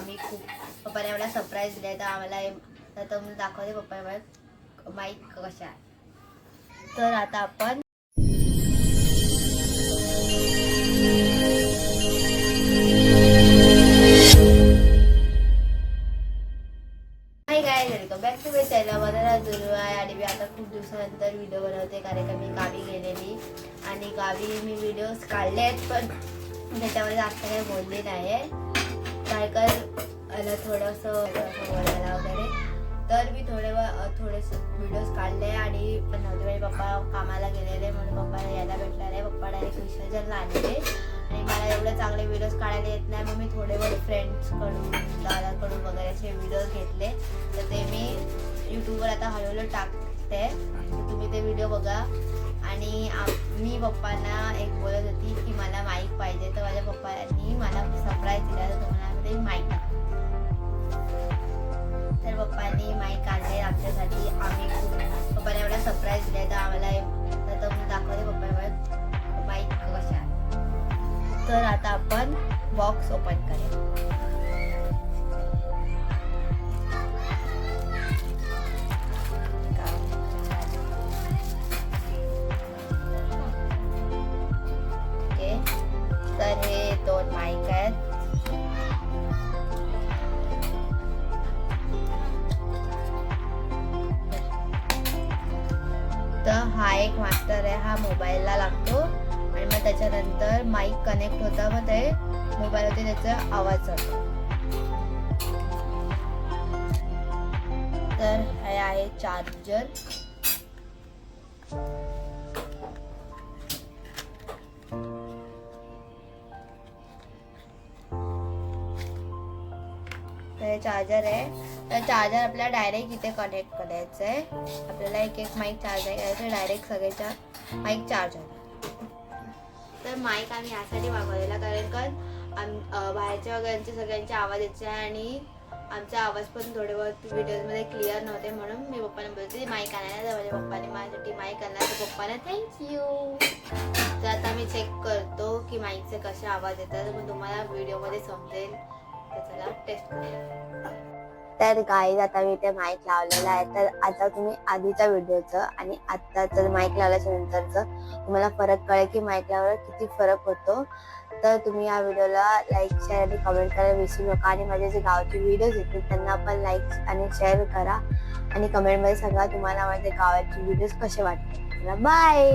आम्ही खूप पप्पाने आम्हाला सरप्राईज दिले तर आम्हाला तर मी दाखवते पप्पा मला माईक कशा आहे तर आता आपण काय बॅक टू माय चॅनल मला जुनू आहे आणि मी आता खूप दिवसानंतर व्हिडिओ बनवते. कारण का मी गावी गेलेली. आणि गावी मी व्हिडिओज काढले आहेत पण त्याच्यामध्ये जास्त काही बोलले नाही. आहे नायकर आला थोडंसं बोलायला वगैरे. तर मी थोडे व- थोडेसे व्हिडिओज काढले आणि पण नव्हते माझे पप्पा कामाला गेलेले म्हणून पप्पाला यायला भेटणार नाही पप्पा डायरेक्ट विसर्जनला आणले आणि मला एवढे चांगले व्हिडिओज काढायला येत नाही. मग मी थोडे बहुत फ्रेंड्सकडून दादाकडून वगैरे असे व्हिडिओज घेतले. तर ते मी यूट्यूबवर आता हळूहळू टाकते. तुम्ही ते व्हिडिओ बघा. आणि मी पप्पांना एक बोलत होती की मला माईक पाहिजे. तर माझ्या पप्पांनी तर आता आपण बॉक्स ओपन करूया. ओके. तर हे दोन माईक आहेत. तर हा एक मास्टर आहे हा त्याच्यानंतर माईक कनेक्ट होता मग ते मोबाईलवरती त्याचा आवाज जातो. तर हे आहे चार्जर हे चार्जर आहे. तर चार्जर आपल्याला डायरेक्ट इथे कनेक्ट करायचं आहे आपल्याला एक एक माईक चार्जर करायचं डायरेक्ट सगळ्याच्या माईक चार्ज तर माईक आम्ही यासाठी मागवलेला कारण का आम बाहेरच्या वगैरेंचे सगळ्यांचे आवाज यायचे आणि आमचा आवाज पण थोडे बहुत व्हिडिओमध्ये क्लिअर नव्हते म्हणून मी पप्पाने बोलते माईक आणायला तर माझ्या म्हणजे पप्पाने माझ्यासाठी माईक आणला. तर पप्पाने थँक्यू तर आता मी चेक करतो की माईकचे कसे आवाज येतात. मग तुम्हाला व्हिडिओमध्ये समजेल. तर चला टेस्ट करूया. तर गाईज आता मी ते माईक लावलेलं आहे. तर आता तुम्ही आधीच्या व्हिडिओचं आणि आत्ताचं माईक लावल्याच्या नंतरचं तुम्हाला फरक कळेल की माईक लावल्यावर किती फरक होतो. तर तुम्ही या व्हिडिओला लाईक शेअर आणि कमेंट करायला विसरू नका. आणि माझे जे गावचे व्हिडिओज येतील त्यांना पण लाईक आणि शेअर करा. आणि कमेंटमध्ये सांगा तुम्हाला माझे गावाचे व्हिडिओज कसे वाटतात बाय